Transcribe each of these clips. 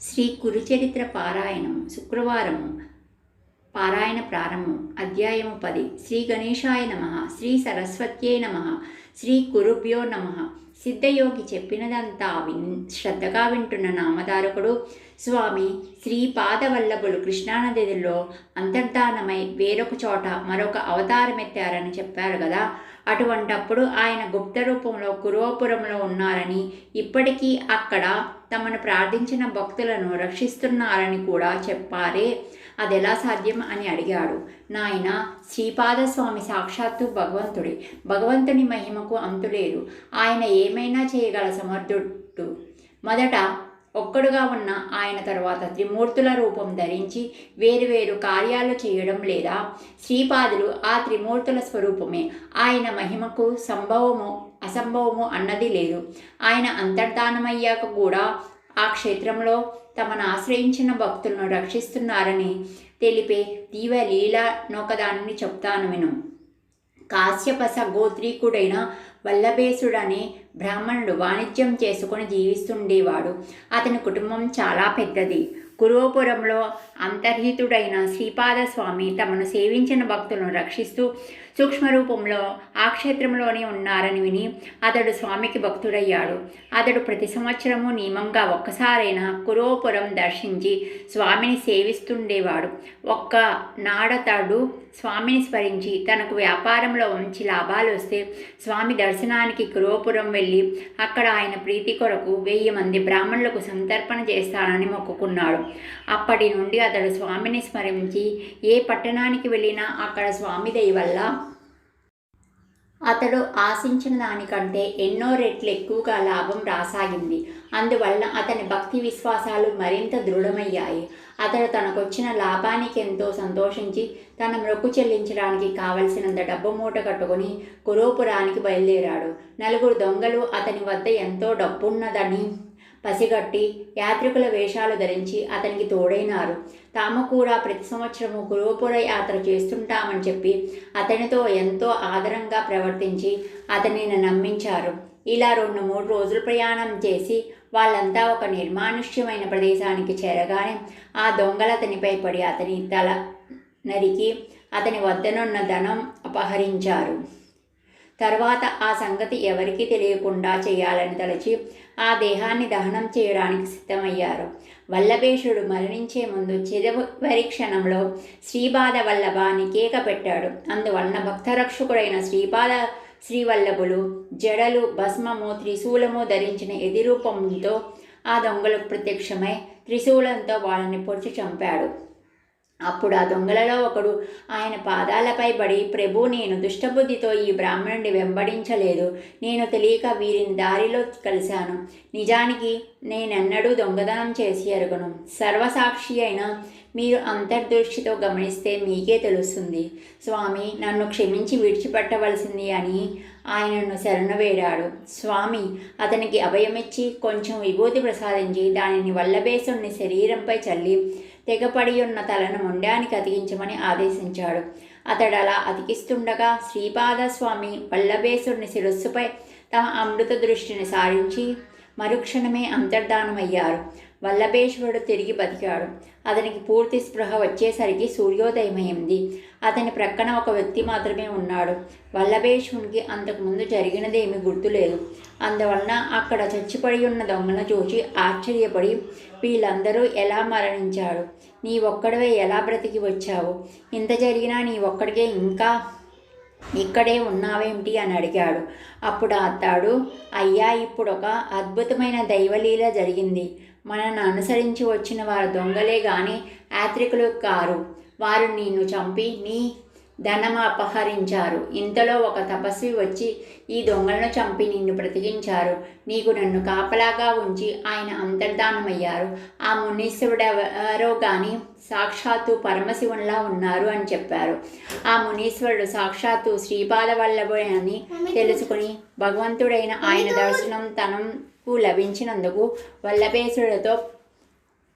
శ్రీ కురుచరిత్ర పారాయణం శుక్రవారము పారాయణ ప్రారంభం అధ్యాయము పది. శ్రీ గణేశాయ నమ శ్రీ సరస్వత్యే నమ శ్రీ కురుభ్యో నమ. సిద్ధయోగి చెప్పినదంతా విన్ శ్రద్ధగా వింటున్న నామధారకుడు స్వామి శ్రీ పాదవల్లభులు కృష్ణానదిలో అంతర్ధానమై వేరొక చోట మరొక అవతారమెత్తారని చెప్పారు కదా. అటువంటప్పుడు ఆయన గుప్త రూపంలో కురువపురంలో ఉన్నారని ఇప్పటికీ అక్కడ తమను ప్రార్థించిన భక్తులను రక్షిస్తున్నారని కూడా చెప్పారే. అది ఎలా సాధ్యం అని అడిగాడు. నాయన శ్రీపాదస్వామి సాక్షాత్తు భగవంతుడి. భగవంతుని మహిమకు అంతులేదు. ఆయన ఏమైనా చేయగల సమర్థుడు. మొదట ఒక్కడుగా ఉన్న ఆయన తర్వాత త్రిమూర్తుల రూపం ధరించి వేరువేరు కార్యాలు చేయడం లేదా శ్రీపాదులు ఆ త్రిమూర్తుల స్వరూపమే. ఆయన మహిమకు సంభవము అసంభవము అన్నది లేదు. ఆయన అంతర్ధానమయ్యాక కూడా ఆ క్షేత్రంలో తమను ఆశ్రయించిన భక్తులను రక్షిస్తున్నారని తెలిపే దీవ లీల నొకదానిని చెప్తాను విను. కాశ్యపస గోత్రీకుడైన వల్లభేశుడనే బ్రాహ్మణుడు వాణిజ్యం చేసుకుని జీవిస్తుండేవాడు. అతని కుటుంబం చాలా పెద్దది. కురువపురంలో అంతర్హితుడైన శ్రీపాద స్వామి తమను సేవించిన భక్తులను రక్షిస్తూ సూక్ష్మ రూపంలో ఆ క్షేత్రంలోనే ఉన్నారని విని అతడు స్వామికి భక్తుడయ్యాడు. అతడు ప్రతి సంవత్సరము నియమంగా ఒక్కసారైనా కురువపురం దర్శించి స్వామిని సేవిస్తుండేవాడు. ఒక్క నాడతడు స్వామిని స్మరించి తనకు వ్యాపారంలో మంచి లాభాలు వస్తే స్వామి దర్శనానికి కురోపురం వెళ్ళి అక్కడ ఆయన ప్రీతి కొరకు వెయ్యి మంది బ్రాహ్మణులకు సంతర్పణ చేస్తానని మొక్కుకున్నాడు. అప్పటి నుండి అతడు స్వామిని స్మరించి ఏ పట్టణానికి వెళ్ళినా అక్కడ స్వామి దయ వల్ల అతడు ఆశించిన దానికంటే ఎన్నో రెట్లు ఎక్కువగా లాభం రాసాగింది. అందువల్ల అతని భక్తి విశ్వాసాలు మరింత దృఢమయ్యాయి. అతడు తనకొచ్చిన లాభానికి ఎంతో సంతోషించి తన మొక్కు చెల్లించడానికి కావలసినంత డబ్బు మూట కట్టుకుని కురోపురానికి బయలుదేరాడు. నలుగురు దొంగలు అతని వద్ద ఎంతో డబ్బున్నదని పసిగట్టి యాత్రికుల వేషాలు ధరించి అతనికి తోడైనారు. తాము కూడా ప్రతి సంవత్సరము గురుపుర యాత్ర చేస్తుంటామని చెప్పి అతనితో ఎంతో ఆదరంగా ప్రవర్తించి అతనిని నమ్మించారు. ఇలా రెండు మూడు రోజులు ప్రయాణం చేసి వాళ్ళంతా ఒక నిర్మానుష్యమైన ప్రదేశానికి చేరగానే ఆ దొంగలు అతనిపై పడి అతని తల నరికి అతని వద్దనున్న ధనం అపహరించారు. తర్వాత ఆ సంగతి ఎవరికీ తెలియకుండా చేయాలని తలచి ఆ దేహాన్ని దహనం చేయడానికి సిద్ధమయ్యారు. వల్లభేషుడు మరణించే ముందు చివరి క్షణంలో శ్రీపాద అని కేక పెట్టాడు అందువలన భక్తరక్షకుడైన శ్రీపాద శ్రీవల్లభులు జడలు భస్మము త్రిశూలము ధరించిన ఎదిరూపంతో ఆ దొంగలకు ప్రత్యక్షమై త్రిశూలంతో వాళ్ళని పొడిచి చంపాడు. అప్పుడు ఆ దొంగలలో ఒకడు ఆయన పాదాలపై పడి ప్రభు నేను దుష్టబుద్ధితో ఈ బ్రాహ్మణుని వెంబడించలేదు. నేను తెలియక వీరిని దారిలో కలిశాను. నిజానికి నేనెన్నడూ దొంగదనం చేసి ఎరగను. సర్వసాక్షి అయిన మీరు అంతర్దృష్టితో గమనిస్తే మీకే తెలుస్తుంది. స్వామి నన్ను క్షమించి విడిచిపెట్టవలసింది అని ఆయనను శరణవేడాడు స్వామి అతనికి అభయమిచ్చి కొంచెం విభూతి ప్రసాదించి దానిని వల్లభేసుని శరీరంపై చల్లి తెగపడి ఉన్న తలను మొండానికి అతికించమని ఆదేశించాడు. అతడు అలా అతికిస్తుండగా శ్రీపాదస్వామి వల్లభేశుడిని శిరస్సుపై తమ అమృత దృష్టిని సారించి మరుక్షణమే అంతర్ధానమయ్యారు. వల్లభేశ్వరుడు తిరిగి బతికాడు. అతనికి పూర్తి స్పృహ వచ్చేసరికి సూర్యోదయమైంది. అతని ప్రక్కన ఒక వ్యక్తి మాత్రమే ఉన్నాడు. వల్లభేశ్వరునికి అంతకుముందు జరిగినదేమీ గుర్తులేదు అందువలన అక్కడ చచ్చిపడి ఉన్న దొంగను చూసి ఆశ్చర్యపడి వీళ్ళందరూ ఎలా మరణించాడు నీ ఒక్కడవే ఎలా బ్రతికి వచ్చావు? ఇంత జరిగినా నీ ఒక్కడికే ఇంకా ఇక్కడే ఉన్నావేమిటి అని అడిగాడు. అప్పుడు అత్తాడు అయ్యా ఇప్పుడు ఒక అద్భుతమైన దైవలీల జరిగింది. మనల్ని అనుసరించి వచ్చిన వారు దొంగలే కానీ యాత్రికులు కారు. వారు నిన్ను చంపి నీ ధనం అపహరించారు. ఇంతలో ఒక తపస్వి వచ్చి ఈ దొంగలను చంపి నిన్ను బ్రతికించారు. నీకు నన్ను కాపలాగా ఉంచి ఆయన అంతర్ధానమయ్యారు. ఆ మునీశ్వరుడెవరో కానీ సాక్షాత్తు పరమశివునిలా ఉన్నారు అని చెప్పారు. ఆ మునీశ్వరుడు సాక్షాత్తు శ్రీపాద వల్లభుడే అని తెలుసుకుని భగవంతుడైన ఆయన దర్శనం తనకు లభించినందుకు వల్లభేశ్వరుడితో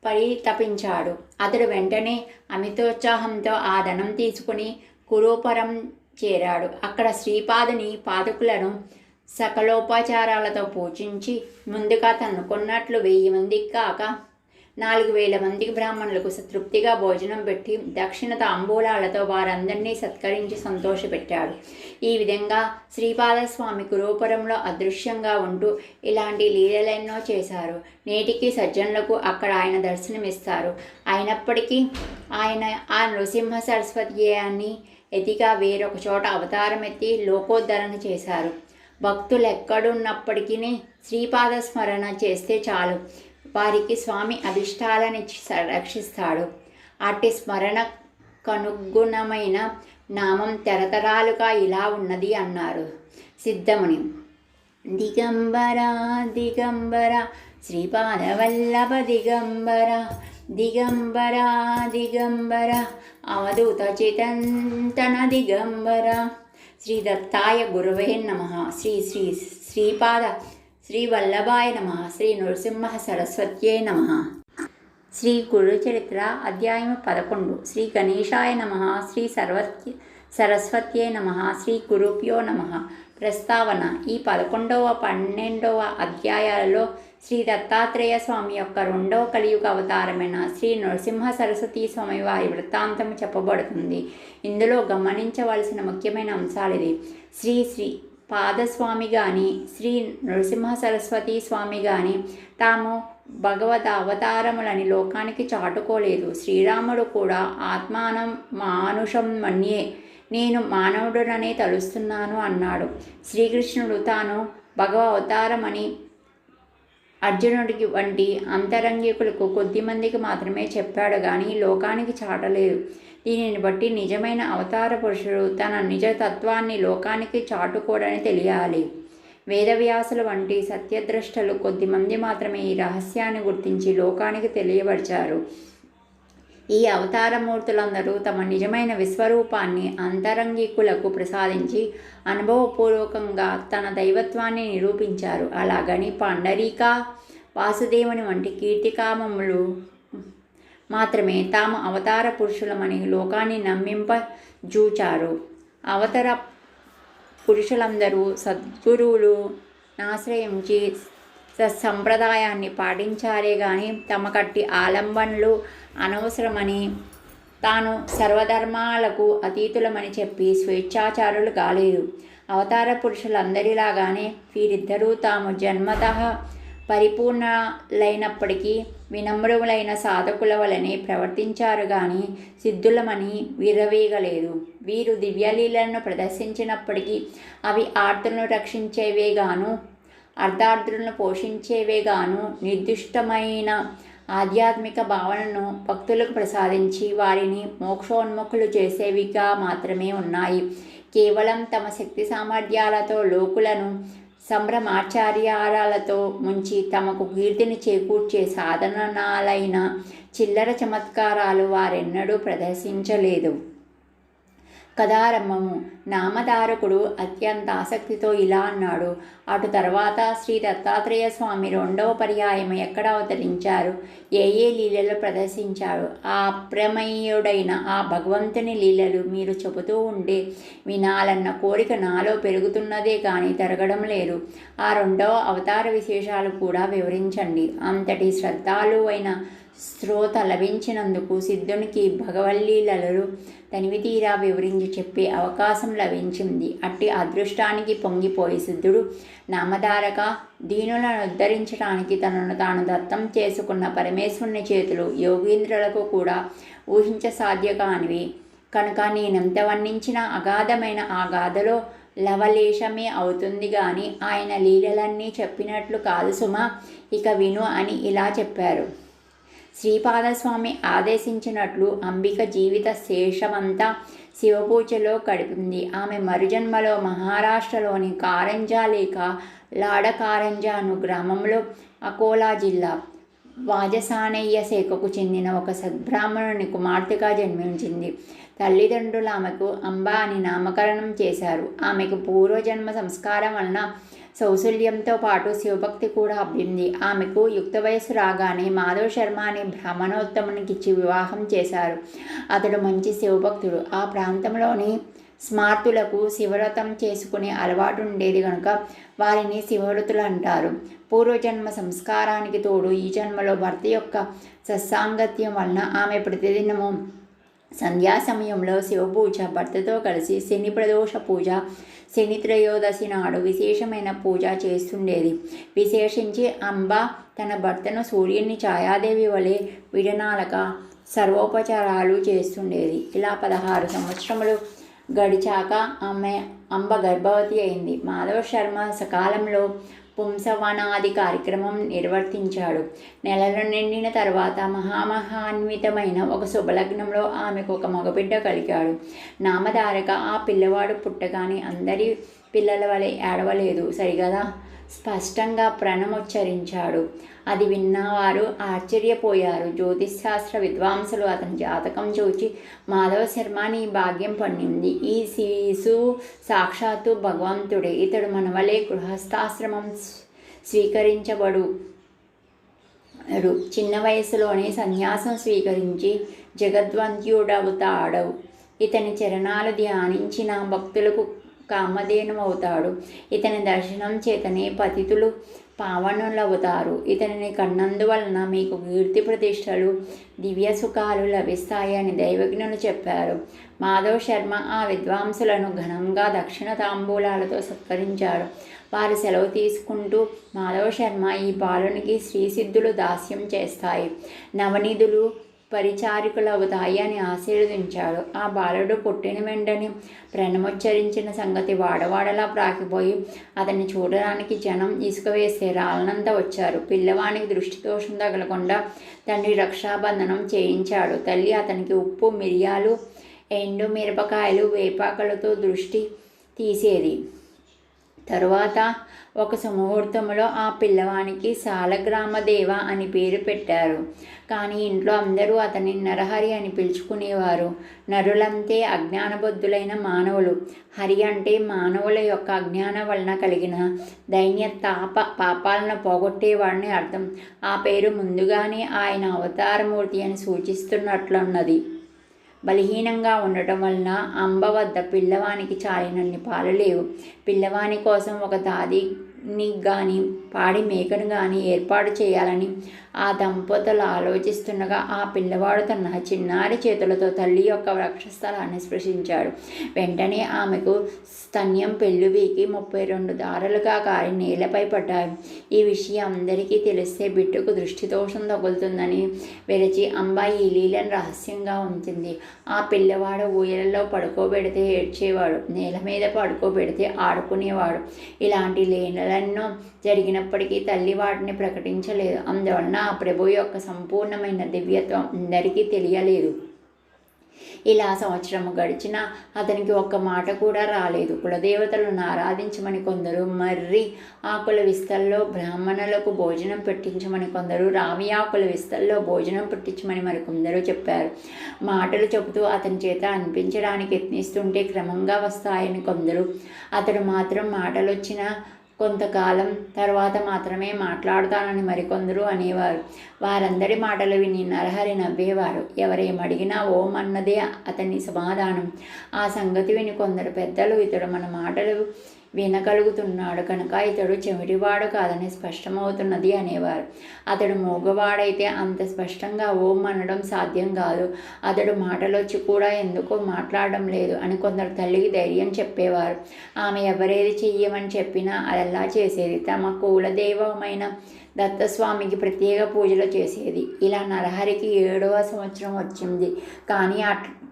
పరితపించాడు. అతడు వెంటనే అమితోత్సాహంతో ఆ ధనం తీసుకుని కురోపరం చేరాడు. అక్కడ శ్రీపాదుని పాదకులను సకలోపచారాలతో పూజించి ముందుగా తనుకున్నట్లు వెయ్యి మందికి కాక నాలుగు వేల మందికి బ్రాహ్మణులకు సతృప్తిగా భోజనం పెట్టి దక్షిణ తాంబూలాలతో వారందరినీ సత్కరించి సంతోషపెట్టాడు. ఈ విధంగా శ్రీపాదస్వామి కురూపురంలో అదృశ్యంగా ఉంటూ ఇలాంటి లీలలెన్నో చేశారు. నేటికి సజ్జనులకు అక్కడ ఆయన దర్శనమిస్తారు. అయినప్పటికీ ఆయన ఆ నృసింహ సరస్వతీయాన్ని ఎతిగా వేరొక చోట అవతారం ఎత్తి లోకోద్ధరణ చేశారు. భక్తులు ఎక్కడున్నప్పటికీ శ్రీపాద స్మరణ చేస్తే చాలు. వారికి స్వామి అభిష్టాలని రక్షిస్తాడు. అట్టి స్మరణ కనుగుణమైన నామం తరతరాలుగా ఇలా ఉన్నది అన్నారు సిద్ధముని. దిగంబర దిగంబర శ్రీపాదవల్లభ దిగంబర దిగంబర దిగంబర అవధూత చితంతన దిగంబర శ్రీ దత్తాయ గురువే నమ శ్రీ శ్రీ శ్రీపాద శ్రీ వల్లభాయ నమ శ్రీ నృసింహ సరస్వత్యే నమ శ్రీ గురు చరిత్ర అధ్యాయం పదకొండు। శ్రీ గణేశాయ నమ। శ్రీ సర్వత్య సరస్వత్యే నమ। శ్రీ గురుభ్యో నమ। ప్రస్తావన ఈ పదకొండవ పన్నెండవ అధ్యాయాలలో శ్రీ దత్తాత్రేయ స్వామి యొక్క రెండవ కలియుగ అవతారమైన శ్రీ నరసింహ సరస్వతీ స్వామి వారి వృత్తాంతం చెప్పబడుతుంది. ఇందులో గమనించవలసిన ముఖ్యమైన అంశాలు ఇది శ్రీ శ్రీ పాదస్వామి కానీ శ్రీ నరసింహ సరస్వతి స్వామి కానీ తాము భగవత అవతారములని లోకానికి చాటుకోలేదు. శ్రీరాముడు కూడా ఆత్మానం మానుషం మన్యే నేను మానవుడుననే తలుస్తున్నాను అన్నాడు. శ్రీకృష్ణుడు తాను భగవ అవతారమని అర్జునుడికి వంటి అంతరంగికులకు కొద్దిమందికి మాత్రమే చెప్పాడు కానీ లోకానికి చాటలేదు. దీనిని బట్టి నిజమైన అవతార పురుషుడు తన నిజ తత్వాన్ని లోకానికి చాటుకోడని తెలియాలి. వేదవ్యాసుల వంటి సత్యద్రష్టలు కొద్దిమంది మాత్రమే ఈ రహస్యాన్ని గుర్తించి లోకానికి తెలియపరిచారు. ఈ అవతారమూర్తులందరూ తమ నిజమైన విశ్వరూపాన్ని అంతరంగికులకు ప్రసాదించి అనుభవపూర్వకంగా తన దైవత్వాన్ని నిరూపించారు. అలాగని పండరీక వాసుదేవుని వంటి కీర్తికామములు మాత్రమే తాము అవతార పురుషులమని లోకాన్ని నమ్మింప జూచారు అవతర పురుషులందరూ సద్గురువులు ఆశ్రయించి సంప్రదాయాన్ని పాటించారే కానీ తమ కట్టి ఆలంబనలు అనవసరమని తాను సర్వధర్మాలకు అతీతులమని చెప్పి స్వేచ్ఛాచారులు కాలేదు. అవతార పురుషులందరిలాగానే వీరిద్దరూ తాము జన్మత పరిపూర్ణలైనప్పటికీ వినమ్రములైన సాధకుల వలనే ప్రవర్తించారు కానీ సిద్ధులమని విరవేయగలేదు వీరు దివ్యలీలను ప్రదర్శించినప్పటికీ అవి ఆర్తులను రక్షించేవేగాను అర్ధార్థులను పోషించేవేగాను నిర్దిష్టమైన ఆధ్యాత్మిక భావనను భక్తులకు ప్రసాదించి వారిని మోక్షోన్ముఖులు చేసేవిగా మాత్రమే ఉన్నాయి. కేవలం తమ శక్తి సామర్థ్యాలతో లోకులను సంభ్రమాచార్యాలతో ముంచి తమకు కీర్తిని చేకూర్చే సాధనాలైన చిల్లర చమత్కారాలు వారెన్నడూ ప్రదర్శించలేదు. కథారంభము నామధారకుడు అత్యంత ఆసక్తితో ఇలా అన్నాడు. అటు తర్వాత శ్రీ దత్తాత్రేయ స్వామి రెండవ పర్యాయం ఎక్కడ అవతరించారు? ఏ ఏ లీలలు ప్రదర్శించారు? ఆ అప్రమేయుడైన ఆ భగవంతుని లీలలు మీరు చెబుతూ ఉండే వినాలన్న కోరిక నాలో పెరుగుతున్నదే కానీ తరగడం లేదు. ఆ రెండవ అవతార విశేషాలు కూడా వివరించండి. అంతటి శ్రద్ధాలు అయిన శ్రోత లభించినందుకు సిద్ధునికి భగవల్లీలలు తనివి తీరా వివరించి చెప్పే అవకాశం లభించింది. అట్టి అదృష్టానికి పొంగిపోయి సిద్ధుడు నామధారక దీనులను ఉద్ధరించడానికి తనను తాను దత్తం చేసుకున్న పరమేశ్వరుని చేతులు యోగీంద్రులకు కూడా ఊహించ సాధ్య కానివి కనుక నేనెంత వర్ణించిన అగాధమైన ఆ గాథలో లవలేశమే అవుతుంది కానీ ఆయన లీలలన్నీ చెప్పినట్లు కాదు సుమా. ఇక విను అని ఇలా చెప్పారు. శ్రీపాదస్వామి ఆదేశించినట్లు అంబిక జీవిత శేషమంతా శివపూజలో గడిపింది. ఆమె మరుజన్మలో మహారాష్ట్రలోని కారంజా లేక లాడకారంజా అను గ్రామంలో అకోలా జిల్లా వాజసానయ్య శాఖకు చెందిన ఒక సద్బ్రాహ్మణుని కుమార్తెగా జన్మించింది. తల్లిదండ్రులు ఆమెకు అంబా అని నామకరణం చేశారు. ఆమెకు పూర్వజన్మ సంస్కారం వలన సౌశల్యంతో పాటు శివభక్తి కూడా అబ్బింది. ఆమెకు యుక్త వయసు రాగానే మాధవ్ శర్మ అనే బ్రాహ్మణోత్తమునికిచ్చి వివాహం చేశారు. అతడు మంచి శివభక్తుడు. ఆ ప్రాంతంలోని స్మార్తులకు శివవ్రతం చేసుకునే అలవాటు ఉండేది కనుక వారిని శివరతులు అంటారు. పూర్వజన్మ సంస్కారానికి తోడు ఈ జన్మలో భర్త యొక్క సత్సాంగత్యం వలన ఆమె ప్రతిదినము సంధ్యా సమయంలో శివపూజ భర్తతో కలిసి శని ప్రదోష పూజ శని త్రయోదశి నాడు విశేషమైన పూజ చేస్తుండేది. విశేషించి అంబ తన భర్తను సూర్యుని ఛాయాదేవి వలె విడనాలక సర్వోపచారాలు చేస్తుండేది. ఇలా పదహారు సంవత్సరములు గడిచాక ఆమె అంబ గర్భవతి అయింది. మాధవ శర్మ సకాలంలో పుంసవనాది కార్యక్రమం నిర్వర్తించాడు. నెలలు నిండిన తర్వాత మహామహాన్వితమైన ఒక శుభలగ్నంలో ఆమెకు ఒక మగబిడ్డ కలిగాడు. నామధారక ఆ పిల్లవాడు పుట్టగానే అందరి పిల్లల వలె ఏడవలేదు. సరిగదా? స్పష్టంగా ప్రణముచ్చరించాడు. అది విన్నవారు ఆశ్చర్యపోయారు. జ్యోతిశాస్త్ర విద్వాంసులు అతని జాతకం చూచి మాధవ శర్మ నీ భాగ్యం పండింది ఈ శిశు సాక్షాత్తు భగవంతుడే. ఇతడు మనవలే గృహస్థాశ్రమం స్వీకరించబడు. చిన్న వయసులోనే సన్యాసం స్వీకరించి జగద్వంత్యుడవుతాడు ఇతని చరణాలు ధ్యానించిన భక్తులకు కామధేనుమవుతాడు ఇతని దర్శనం చేతనే పతితులు పావనులవుతారు. ఇతనిని కన్నందువలన మీకు కీర్తి ప్రతిష్టలు దివ్య సుఖాలు లభిస్తాయని దైవజ్ఞులు చెప్పారు. మాధవ్ శర్మ ఆ విద్వాంసులను ఘనంగా దక్షిణ తాంబూలాలతో సత్కరించారు వారు సెలవు తీసుకుంటూ మాధవ శర్మ ఈ బాలునికి శ్రీసిద్ధులు దాస్యం చేస్తాయి. నవనిధులు పరిచారికులవుతాయి అని ఆశీర్వదించాడు. ఆ బాలుడు పుట్టిన వెంటనే ప్రణమోచ్చరించిన సంగతి వాడవాడలా ప్రాకిపోయి అతన్ని చూడడానికి జనం ఇసుక వేస్తే రాళ్ళనంత వచ్చారు. పిల్లవానికి దృష్టి దోషం తగలకుండా తండ్రి రక్షాబంధనం చేయించాడు. తల్లి అతనికి ఉప్పు మిరియాలు ఎండు మిరపకాయలు వేపాకులతో దృష్టి తీసేది. తరువాత ఒక సుముహూర్తంలో ఆ పిల్లవానికి సాలగ్రామదేవ అని పేరు పెట్టారు. కానీ ఇంట్లో అందరూ అతని నరహరి అని పిలుచుకునేవారు. నరులంతే అజ్ఞానబద్ధులైన మానవులు. హరి అంటే మానవుల యొక్క అజ్ఞానం వలన కలిగిన దైన్య తాప పాపాలను పోగొట్టేవాడిని అర్థం. ఆ పేరు ముందుగానే ఆయన అవతారమూర్తి అని సూచిస్తున్నట్లున్నది. బలహీనంగా ఉండటం వలన అంబ వద్ద పిల్లవానికి చాలినన్ని పాలు లేవు. పిల్లవాని కోసం ఒక దాదిని కానీ పాడి మేకను కానీ ఏర్పాటు చేయాలని ఆ దంపతులు ఆలోచిస్తుండగా ఆ పిల్లవాడు తన చిన్నారి చేతులతో తల్లి యొక్క వక్షస్థలాన్ని స్పృశించాడు. వెంటనే ఆమెకు స్తన్యం పెళ్ళుబీకి ముప్పై రెండు దారులుగా కారి నేలపై పడ్డాయి. ఈ విషయం అందరికీ తెలిస్తే బిడ్డకు దృష్టిదోషం తగులుతుందని విరచి అంబాయి ఈ లీలను రహస్యంగా ఉంచింది ఆ పిల్లవాడు ఊయలలో పడుకోబెడితే ఏడ్చేవాడు నేల మీద పడుకోబెడితే ఆడుకునేవాడు. ఇలాంటి లీలలెన్నో జరిగినప్పటికీ తల్లి వాటిని ప్రకటించలేదు. అందువలన ఆ ప్రభు యొక్క సంపూర్ణమైన దివ్యత్వం అందరికీ తెలియలేదు. ఇలా సంవత్సరం గడిచిన అతనికి ఒక్క మాట కూడా రాలేదు. కులదేవతలను ఆరాధించమని కొందరు మర్రి ఆకుల విస్తల్లో బ్రాహ్మణులకు భోజనం పెట్టించమని కొందరు రావి ఆకుల విస్తల్లో భోజనం పెట్టించమని మరి కొందరు చెప్పారు. మాటలు చెబుతూ అతని చేత అనిపించడానికి యత్నిస్తుంటే క్రమంగా వస్తాయని కొందరు. అతడు మాత్రం మాటలు వచ్చిన కొంతకాలం తర్వాత మాత్రమే మాట్లాడతానని మరికొందరు అనేవారు. వారందరి మాటలు విని నరహరి నవ్వేవారు. ఎవరేమడిగినా ఓం అన్నదే అతని సమాధానం. ఆ సంగతి విని కొందరు పెద్దలు ఇతడు మన మాటలు వినగలుగుతున్నాడు కనుక ఇతడు చెవిటివాడు కాదని స్పష్టమవుతున్నది అనేవారు. అతడు మూగవాడైతే అంత స్పష్టంగా ఓం అనడం సాధ్యం కాదు. అతడు మాటలొచ్చి కూడా ఎందుకో మాట్లాడడం లేదు అని కొందరు తల్లికి ధైర్యం చెప్పేవారు. ఆమె ఎవరేది చెయ్యమని చెప్పినా అదెల్లా చేసేది. తమ కులదైవమైన దత్తస్వామికి ప్రత్యేక పూజలు చేసేది. ఇలా నరహరికి ఏడవ సంవత్సరం వచ్చింది. కానీ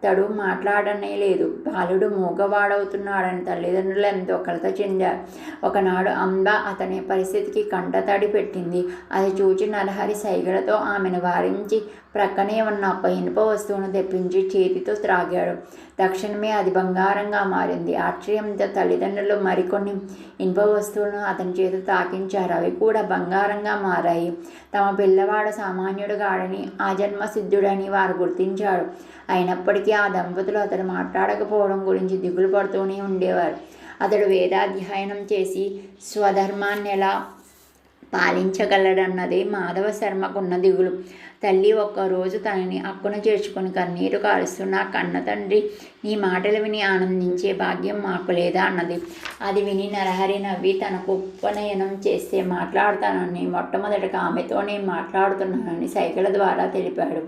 తడు మాట్లాడనే లేదు. బాలుడు మూగవాడవుతున్నాడని తల్లిదండ్రులు ఎంతో కలత చెందారు. ఒకనాడు అంబ అతని పరిస్థితికి కంటతడి పెట్టింది. అది చూచి నరహరి సైగలతో ఆమెను వారించి ప్రక్కనే ఉన్న ఒక ఇనుప వస్తువును తెప్పించి చేతితో త్రాగాడు. తక్షణమే అది బంగారంగా మారింది. ఆశ్చర్యంతో తల్లిదండ్రులు మరికొన్ని ఇనుప వస్తువులను అతని చేత తాకించారు. అవి కూడా బంగారంగా మారాయి. తమ పిల్లవాడు సామాన్యుడు కాడని ఆ జన్మ సిద్ధుడని వారు గుర్తించాడు అయినప్పటికీ ఆ దంపతులు అతడు మాట్లాడకపోవడం గురించి దిగులు పడుతూనే ఉండేవారు. అతడు వేదాధ్యయనం చేసి స్వధర్మాన్ని ఎలా పాలించగలడన్నదే మాధవ శర్మకున్న దిగులు. తల్లి ఒక్కరోజు తనని అక్కున చేర్చుకొని కన్నీరు కారుస్తున్న కన్న తండ్రి నీ మాటలు విని ఆనందించే భాగ్యం మాకు లేదా అన్నది. అది విని నరహరి నవ్వి తనకు ఉపనయనం చేస్తే మాట్లాడతానని మొట్టమొదటగా ఆమెతోనే మాట్లాడుతున్నానని సైకిల ద్వారా తెలిపాడు.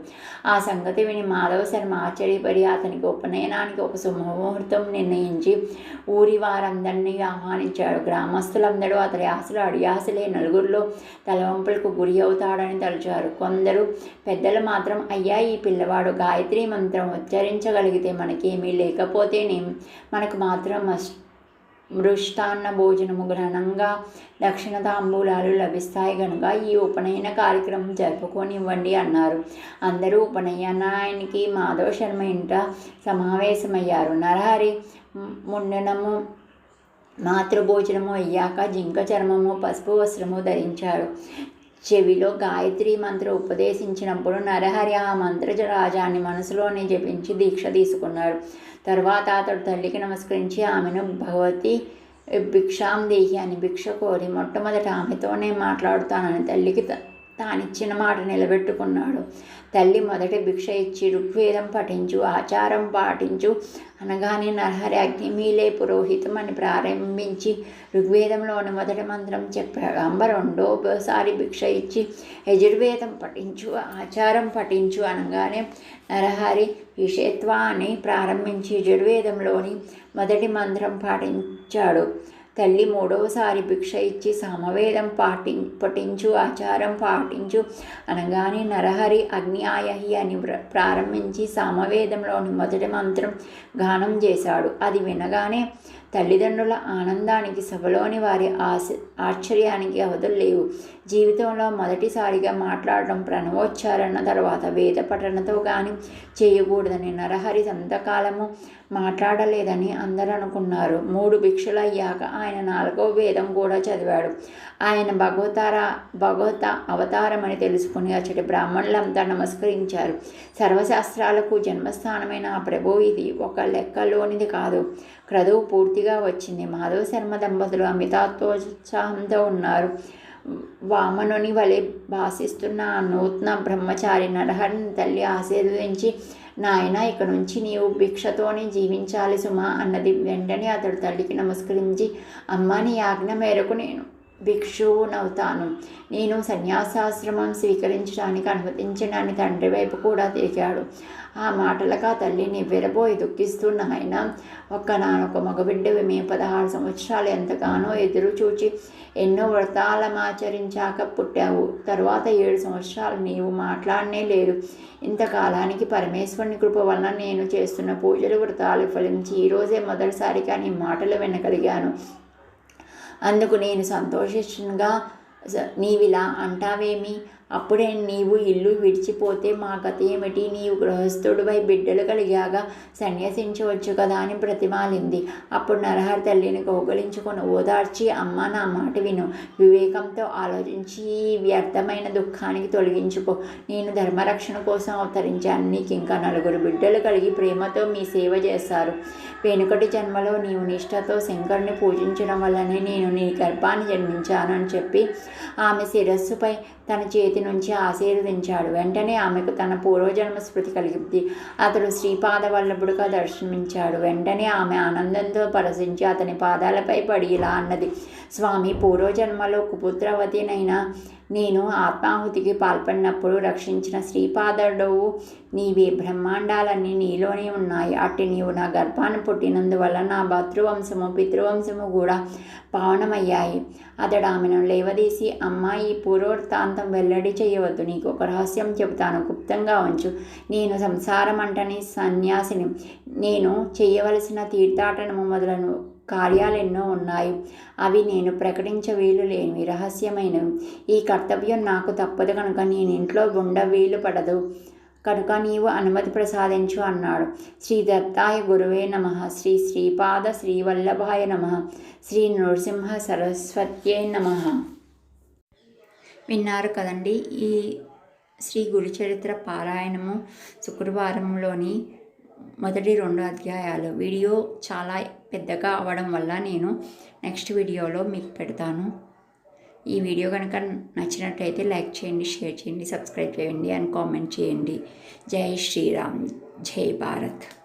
ఆ సంగతి విని మాధవ శర్మ ఆశ్చర్యపడి అతనికి ఉపనయనానికి ఒక శుభముహూర్తం నిర్ణయించి ఊరి వారందరినీ ఆహ్వానించాడు గ్రామస్తులందరూ అతడి ఆశలు అడియాసలే నలుగురిలో తలవంపులకు గురి అవుతాడని తలచారు. కొందరు పెద్దలు మాత్రం అయ్యా ఈ పిల్లవాడు గాయత్రి మంత్రం ఉచ్చరించగలిగితే మనకి ఏమీ లేకపోతేనే మనకు మాత్రం మస్ మృష్టాన్న భోజనము ఘనంగా దక్షిణ తాంబూలాలు లభిస్తాయి కనుక ఈ ఉపనయన కార్యక్రమం జరుపుకొనివ్వండి అన్నారు. అందరూ ఉపనయనానికి మాధవ శర్మ ఇంట సమావేశమయ్యారు. నరహరి ముండనము మాతృభోజనము అయ్యాక జింక చర్మము పసుపు వస్త్రము ధరించాడు చెవిలో గాయత్రి మంత్రం ఉపదేశించినప్పుడు నరహరి ఆ మంత్రరాజాన్ని మనసులోనే జపించి దీక్ష తీసుకున్నాడు. తర్వాత అతడు తల్లికి నమస్కరించి ఆమెను భగవతి భిక్షాం దేహి అని భిక్ష కోరి మొట్టమొదట ఆమెతోనే మాట్లాడుతానని తల్లికి తానిచ్చిన మాట నిలబెట్టుకున్నాడు. తల్లి మొదటి భిక్ష ఇచ్చి ఋగ్వేదం పఠించు ఆచారం పాటించు అనగానే నరహరి అగ్నిమీలే పురోహితం అని ప్రారంభించి ఋగ్వేదంలోని మొదటి మంత్రం చెప్పాడు అంబ రెండోసారి భిక్ష ఇచ్చి యజుర్వేదం పఠించు ఆచారం పఠించు అనగానే నరహరి విషేత్వాన్ని ప్రారంభించి యజుర్వేదంలోని మొదటి మంత్రం పాటించాడు. తల్లి మూడవసారి భిక్ష ఇచ్చి సమవేదం పాటి పఠించు ఆచారం పాటించు అనగానే నరహరి అగ్నియాయహి అని ప్రారంభించి సామవేదంలోని మొదటి మంత్రం గానం చేశాడు. అది వినగానే తల్లిదండ్రుల ఆనందానికి సభలోని వారి ఆశ ఆశ్చర్యానికి అవధులు లేవు. జీవితంలో మొదటిసారిగా మాట్లాడడం ప్రణవోచ్చారణ తర్వాత వేద పఠనతో కానీ చేయకూడదని నరహరి సంతకాలము మాట్లాడలేదని అందరూ అనుకున్నారు. మూడు భిక్షలు అయ్యాక ఆయన నాలుగో వేదం కూడా చదివాడు. ఆయన భగవతార భగవత అవతారం అని తెలుసుకుని అచ్చటి బ్రాహ్మణులంతా నమస్కరించారు. సర్వశాస్త్రాలకు జన్మస్థానమైన ఆ ప్రభు ఇది ఒక లెక్కలోనిది కాదు. క్రదువు పూర్తిగా వచ్చింది. మాధవ శర్మ దంపతులు అమితాత్వోత్సాహంతో ఉన్నారు. వామనుని వలె భాషిస్తున్న ఆ నూతన బ్రహ్మచారి నరహరిని తల్లి ఆశీర్వదించి నాయన ఇక నుంచి నీవు భిక్షతోనే జీవించాలి సుమా అన్నది వెంటనే అతడు తల్లికి నమస్కరించి అమ్మ నీ ఆజ్ఞ మేరకు నేను భిక్షువునవుతాను. నేను సన్యాసాశ్రమం స్వీకరించడానికి అనుమతించడాన్ని తండ్రి వైపు కూడా తిరిగాడు. ఆ మాటలకు ఆ తల్లి నివ్వెరబోయి దుఃఖిస్తున్న ఆయన ఒక్క నానొక మగబిడ్డవి మే పదహారు సంవత్సరాలు ఎంతగానో ఎదురు చూచి ఎన్నో వ్రతాలమాచరించాక పుట్టావు. తర్వాత ఏడు సంవత్సరాలు నీవు మాట్లాడనే లేదు. ఇంతకాలానికి పరమేశ్వరుని కృప వలన నేను చేస్తున్న పూజలు వ్రతాలు ఫలించి ఈరోజే మొదటిసారిగా నీ మాటలు వినగలిగాను. అందుకు నేను సంతోషంగా నీవిలా అంటావేమి? అప్పుడే నీవు ఇల్లు విడిచిపోతే మా కథ ఏమిటి నీవు గృహస్థుడిపై బిడ్డలు కలిగాక సన్యసించవచ్చు కదా అని ప్రతిమాలింది. అప్పుడు నరహరి తల్లిని కౌగలించుకొని ఓదార్చి అమ్మ నా మాట విను. వివేకంతో ఆలోచించి వ్యర్థమైన దుఃఖానికి తొలగించుకో. నేను ధర్మరక్షణ కోసం అవతరించాను. నీకు ఇంకా నలుగురు బిడ్డలు కలిగి ప్రేమతో మీ సేవ చేస్తారు వెనుకటి జన్మలో నీవు నిష్ఠతో శంకరుని పూజించడం వల్లనే నేను నీ గర్భాన్ని జన్మించాను అని చెప్పి ఆమె శిరస్సుపై తన చేతి నుంచి ఆశీర్వదించాడు. వెంటనే ఆమెకు తన పూర్వజన్మ స్మృతి కలిగింది. అతడు శ్రీపాద వల్లభుడుగా దర్శనమించాడు. వెంటనే ఆమె ఆనందంతో పరసించి అతని పాదాలపై పడి ఇలా అన్నది స్వామి పూర్వజన్మలో కుపుత్రవతినైనా నేను ఆత్మాహుతికి పాల్పడినప్పుడు రక్షించిన శ్రీపాదడు నీవే బ్రహ్మాండాలన్నీ నీలోనే ఉన్నాయి. అట్టి నీవు నా గర్భాన్ని పుట్టినందువల్ల నా భతృవంశము పితృవంశము కూడా పావనమయ్యాయి. అతడు ఆమెను లేవదీసి అమ్మాయి పూర్వవృత్తాంతం వెల్లడి చేయవద్దు. నీకు ఒక రహస్యం చెబుతాను. గుప్తంగా ఉంచు. నేను సంసారం అంటని సన్యాసిని. నేను చేయవలసిన తీర్థాటనము మొదలను కార్యాలు ఎన్నో ఉన్నాయి. అవి నేను ప్రకటించ వీలు లేనివి రహస్యమైనవి. ఈ కర్తవ్యం నాకు తప్పదు కనుక నేను ఇంట్లో ఉండ వీలు పడదు. కనుక నీవు అనుమతి ప్రసాదించు అన్నాడు. శ్రీ దత్తాయ గురువే నమ. శ్రీ శ్రీపాద శ్రీవల్లభాయ నమ. శ్రీ నృసింహ సరస్వత్యే నమ. విన్నారు కదండి ఈ శ్రీ గురుచరిత్ర పారాయణము శుక్రవారంలోని మొదటి రెండు అధ్యాయాలు. వీడియో చాలా పెద్దగా అవ్వడం వల్ల నేను నెక్స్ట్ వీడియోలో మీకు పెడతాను. ఈ వీడియో కనుక నచ్చినట్టయితే లైక్ చేయండి షేర్ చేయండి సబ్స్క్రైబ్ చేయండి అండ్ కామెంట్ చేయండి. జై శ్రీరామ్. జై భారత్.